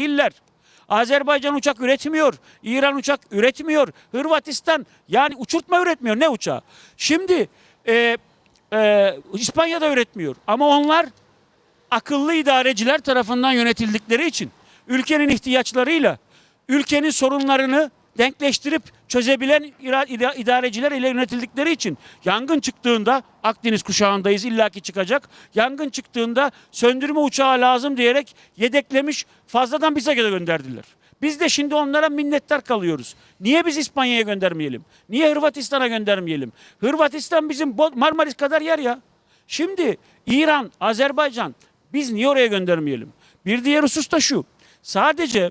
değiller. Azerbaycan uçak üretmiyor. İran uçak üretmiyor. Hırvatistan yani uçurtma üretmiyor. Ne uçağı? Şimdi e, e, İspanya'da üretmiyor. Ama onlar akıllı idareciler tarafından yönetildikleri için ülkenin ihtiyaçlarıyla ülkenin sorunlarını denkleştirip çözebilen idareciler ile yönetildikleri için yangın çıktığında Akdeniz kuşağındayız illaki çıkacak. Yangın çıktığında söndürme uçağı lazım diyerek yedeklemiş fazladan bize göre gönderdiler. Biz de şimdi onlara minnettar kalıyoruz. Niye biz İspanya'ya göndermeyelim? Niye Hırvatistan'a göndermeyelim? Hırvatistan bizim Marmaris kadar yer ya. Şimdi İran, Azerbaycan biz niye oraya göndermeyelim? Bir diğer husus da şu. Sadece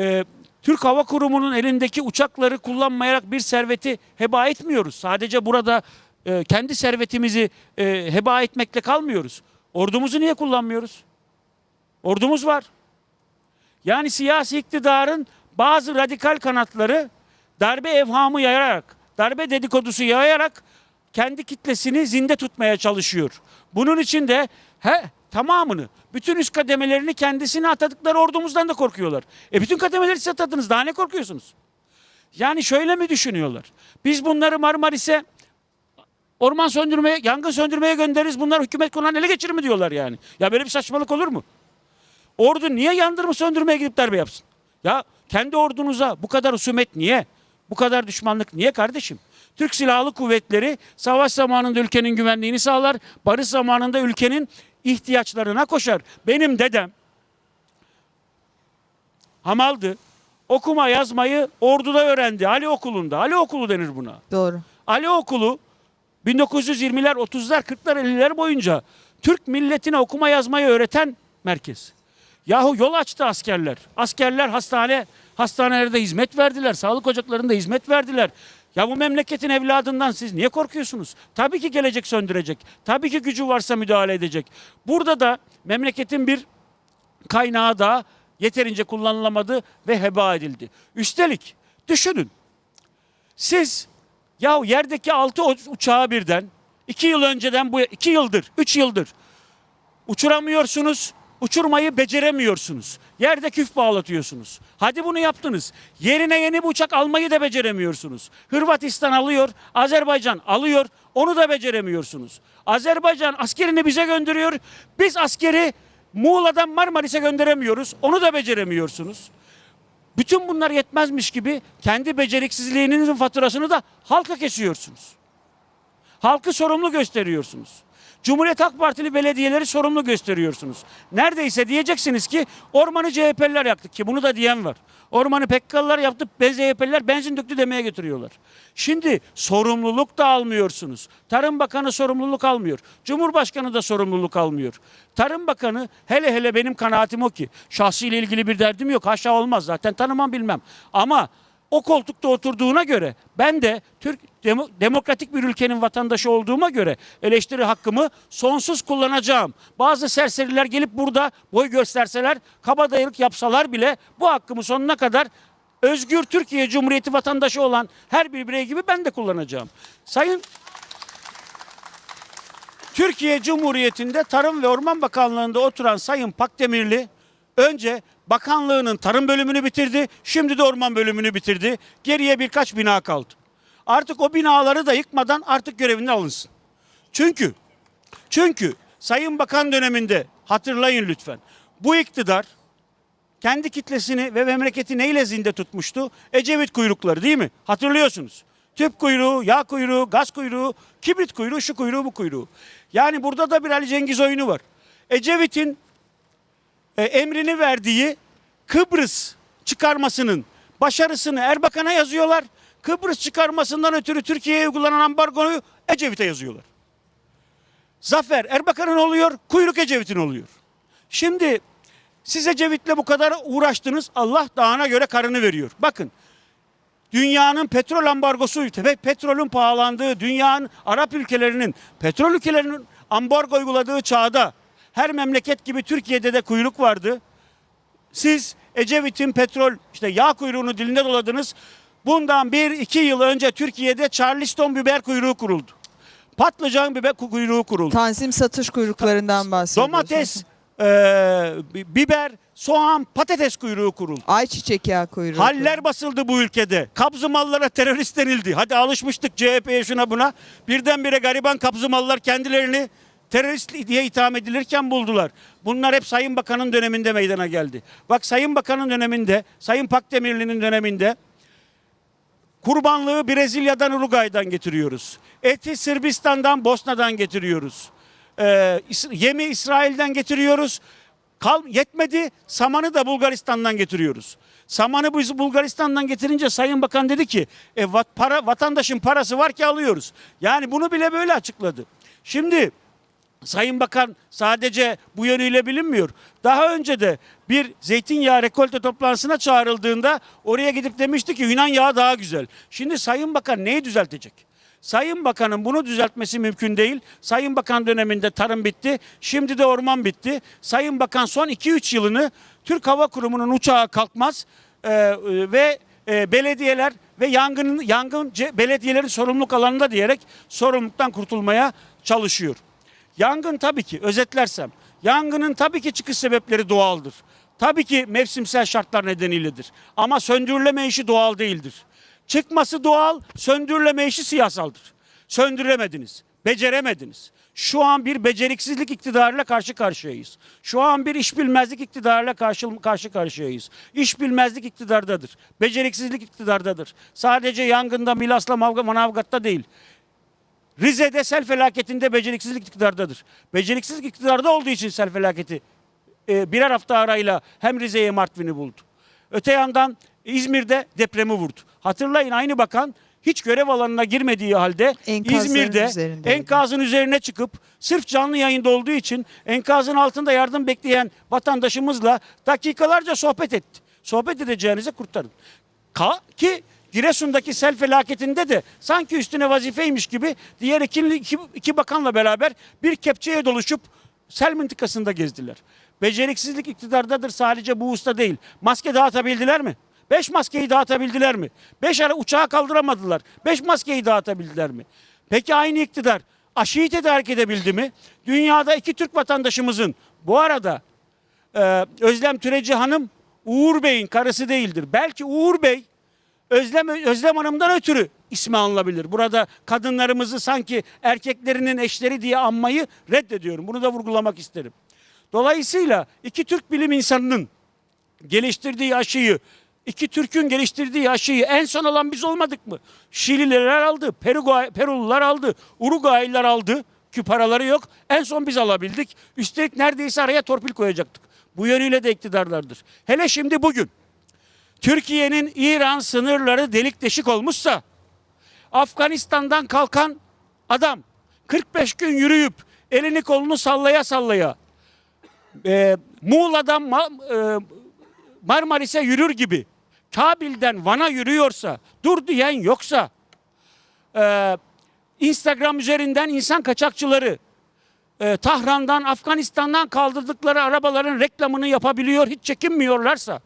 e, Türk Hava Kurumu'nun elindeki uçakları kullanmayarak bir serveti heba etmiyoruz. Sadece burada e, kendi servetimizi e, heba etmekle kalmıyoruz. Ordumuzu niye kullanmıyoruz? Ordumuz var. Yani siyasi iktidarın bazı radikal kanatları darbe evhamı yayarak, darbe dedikodusu yayarak kendi kitlesini zinde tutmaya çalışıyor. Bunun için de he, tamamını, bütün üst kademelerini kendisine atadıkları ordumuzdan da korkuyorlar. E bütün kademeleri siz atadınız. Daha ne korkuyorsunuz? Yani şöyle mi düşünüyorlar? Biz bunları Marmaris'e orman söndürmeye, yangın söndürmeye göndeririz. Bunlar hükümet konağını ele geçirir mi diyorlar yani. Ya böyle bir saçmalık olur mu? Ordu niye yandırma söndürmeye gidip darbe yapsın? Ya kendi ordunuza bu kadar husumet niye? Bu kadar düşmanlık niye kardeşim? Türk Silahlı Kuvvetleri savaş zamanında ülkenin güvenliğini sağlar, barış zamanında ülkenin ihtiyaçlarına koşar. Benim dedem hamaldı. Okuma yazmayı orduda öğrendi. Ali Okulu'nda. Ali Okulu denir buna. Doğru. Ali Okulu 1920'ler, 30'lar, 40'lar, 50'ler boyunca Türk milletine okuma yazmayı öğreten merkez. Yahu yol açtı askerler. Askerler hastane hastanelerde hizmet verdiler. Sağlık ocaklarında hizmet verdiler. Ya bu memleketin evladından siz niye korkuyorsunuz? Tabii ki gelecek söndürecek. Tabii ki gücü varsa müdahale edecek. Burada da memleketin bir kaynağı da yeterince kullanılamadı ve heba edildi. Üstelik düşünün. Siz ya yerdeki altı uçağı birden iki yıl önceden bu iki yıldır, üç yıldır uçuramıyorsunuz, uçurmayı beceremiyorsunuz. Yerde küf bağlatıyorsunuz. Hadi bunu yaptınız. Yerine yeni bir uçak almayı da beceremiyorsunuz. Hırvatistan alıyor, Azerbaycan alıyor, onu da beceremiyorsunuz. Azerbaycan askerini bize gönderiyor, biz askeri Muğla'dan Marmaris'e gönderemiyoruz, onu da beceremiyorsunuz. Bütün bunlar yetmezmiş gibi kendi beceriksizliğinizin faturasını da halka kesiyorsunuz. Halkı sorumlu gösteriyorsunuz. Cumhuriyet Halk Partili belediyeleri sorumlu gösteriyorsunuz. Neredeyse diyeceksiniz ki ormanı CHP'liler yaktı ki bunu da diyen var. Ormanı PKK'lılar yaptı, CHP'liler benzin döktü demeye getiriyorlar. Şimdi sorumluluk da almıyorsunuz. Tarım Bakanı sorumluluk almıyor. Cumhurbaşkanı da sorumluluk almıyor. Tarım Bakanı hele hele benim kanaatim o ki şahsiyle ilgili bir derdim yok. Haşa olmaz zaten tanımam bilmem. Ama o koltukta oturduğuna göre ben de Türk demo- demokratik bir ülkenin vatandaşı olduğuma göre eleştiri hakkımı sonsuz kullanacağım. Bazı serseriler gelip burada boy gösterseler, kabadayılık yapsalar bile bu hakkımı sonuna kadar özgür Türkiye Cumhuriyeti vatandaşı olan her bir birey gibi ben de kullanacağım. Sayın Türkiye Cumhuriyeti'nde Tarım ve Orman Bakanlığı'nda oturan Sayın Pakdemirli önce bakanlığının tarım bölümünü bitirdi, şimdi de orman bölümünü bitirdi. Geriye birkaç bina kaldı. Artık o binaları da yıkmadan artık görevinden alınsın. Çünkü çünkü Sayın Bakan döneminde hatırlayın lütfen. Bu iktidar kendi kitlesini ve memleketi neyle zinde tutmuştu? Ecevit kuyrukları değil mi? Hatırlıyorsunuz. Tüp kuyruğu, yağ kuyruğu, gaz kuyruğu, kibrit kuyruğu, şu kuyruğu, bu kuyruğu. Yani burada da bir Ali Cengiz oyunu var. Ecevit'in e, emrini verdiği Kıbrıs çıkarmasının başarısını Erbakan'a yazıyorlar. Kıbrıs çıkarmasından ötürü Türkiye'ye uygulanan ambargoyu Ecevit'e yazıyorlar. Zafer Erbakan'ın oluyor, kuyruk Ecevit'in oluyor. Şimdi siz Ecevit'le bu kadar uğraştınız. Allah dağına göre karını veriyor. Bakın dünyanın petrol ambargosu petrolün pahalandığı dünyanın Arap ülkelerinin petrol ülkelerinin ambargo uyguladığı çağda her memleket gibi Türkiye'de de kuyruk vardı. Siz Ecevit'in petrol işte yağ kuyruğunu dilinde doladınız. Bundan bir iki yıl önce Türkiye'de Charleston biber kuyruğu kuruldu. Patlıcan biber kuyruğu kuruldu. Tanzim satış kuyruklarından bahsediyoruz. Domates, e, bi- biber, soğan, patates kuyruğu kuruldu. Ayçiçek yağı kuyruğu. Haller basıldı bu ülkede. Kabzımallara terörist denildi. Hadi alışmıştık CHP'ye şuna buna. Birdenbire gariban kabzımallar kendilerini terörist diye itham edilirken buldular. Bunlar hep Sayın Bakan'ın döneminde meydana geldi. Bak Sayın Bakan'ın döneminde, Sayın Pakdemirli'nin döneminde kurbanlığı Brezilya'dan Uruguay'dan getiriyoruz. Eti Sırbistan'dan Bosna'dan getiriyoruz. Ee, yemi İsrail'den getiriyoruz. Kal yetmedi samanı da Bulgaristan'dan getiriyoruz. Samanı biz Bulgaristan'dan getirince Sayın Bakan dedi ki e, vat- para vatandaşın parası var ki alıyoruz. Yani bunu bile böyle açıkladı. Şimdi Sayın Bakan sadece bu yönüyle bilinmiyor. Daha önce de bir zeytinyağı rekolte toplantısına çağrıldığında oraya gidip demişti ki Yunan yağı daha güzel. Şimdi Sayın Bakan neyi düzeltecek? Sayın Bakan'ın bunu düzeltmesi mümkün değil. Sayın Bakan döneminde tarım bitti. Şimdi de orman bitti. Sayın Bakan son 2-3 yılını Türk Hava Kurumu'nun uçağı kalkmaz e, e, ve e, belediyeler ve yangın yangın belediyelerin sorumluluk alanında diyerek sorumluluktan kurtulmaya çalışıyor. Yangın tabii ki özetlersem yangının tabii ki çıkış sebepleri doğaldır. Tabii ki mevsimsel şartlar nedeniyledir. Ama söndürüleme işi doğal değildir. Çıkması doğal, söndürüleme işi siyasaldır. Söndüremediniz, beceremediniz. Şu an bir beceriksizlik iktidarıyla karşı karşıyayız. Şu an bir iş bilmezlik iktidarıyla karşı, karşı karşıyayız. İş bilmezlik iktidardadır. Beceriksizlik iktidardadır. Sadece yangında, Milas'la, Manavgat'ta değil. Rize'de sel felaketinde beceriksizlik iktidardadır. Beceriksizlik iktidarda olduğu için sel felaketi e, birer hafta arayla hem Rize'ye Martvin'i buldu. Öte yandan İzmir'de depremi vurdu. Hatırlayın aynı bakan hiç görev alanına girmediği halde Enkazların İzmir'de enkazın üzerine çıkıp sırf canlı yayında olduğu için enkazın altında yardım bekleyen vatandaşımızla dakikalarca sohbet etti. Sohbet edeceğinize kurtarın. Ka ki Giresun'daki sel felaketinde de sanki üstüne vazifeymiş gibi diğer iki, iki, iki bakanla beraber bir kepçeye doluşup sel mıntıkasında gezdiler. Beceriksizlik iktidardadır sadece bu usta değil. Maske dağıtabildiler mi? Beş maskeyi dağıtabildiler mi? Beş ara uçağı kaldıramadılar. Beş maskeyi dağıtabildiler mi? Peki aynı iktidar aşıyı tedarik edebildi mi? Dünyada iki Türk vatandaşımızın bu arada ee, Özlem Türeci Hanım Uğur Bey'in karısı değildir. Belki Uğur Bey Özlem Özlem Hanım'dan ötürü ismi anılabilir. Burada kadınlarımızı sanki erkeklerinin eşleri diye anmayı reddediyorum. Bunu da vurgulamak isterim. Dolayısıyla iki Türk bilim insanının geliştirdiği aşıyı, iki Türk'ün geliştirdiği aşıyı en son alan biz olmadık mı? Şililer aldı, Peruguay, Perulular aldı, Uruguaylılar aldı ki paraları yok. En son biz alabildik. Üstelik neredeyse araya torpil koyacaktık. Bu yönüyle de iktidarlardır. Hele şimdi bugün Türkiye'nin İran sınırları delik deşik olmuşsa Afganistan'dan kalkan adam 45 gün yürüyüp elini kolunu sallaya sallaya e, Muğla'dan Ma- e, Marmaris'e yürür gibi Kabil'den Van'a yürüyorsa dur diyen yoksa e, Instagram üzerinden insan kaçakçıları e, Tahran'dan Afganistan'dan kaldırdıkları arabaların reklamını yapabiliyor hiç çekinmiyorlarsa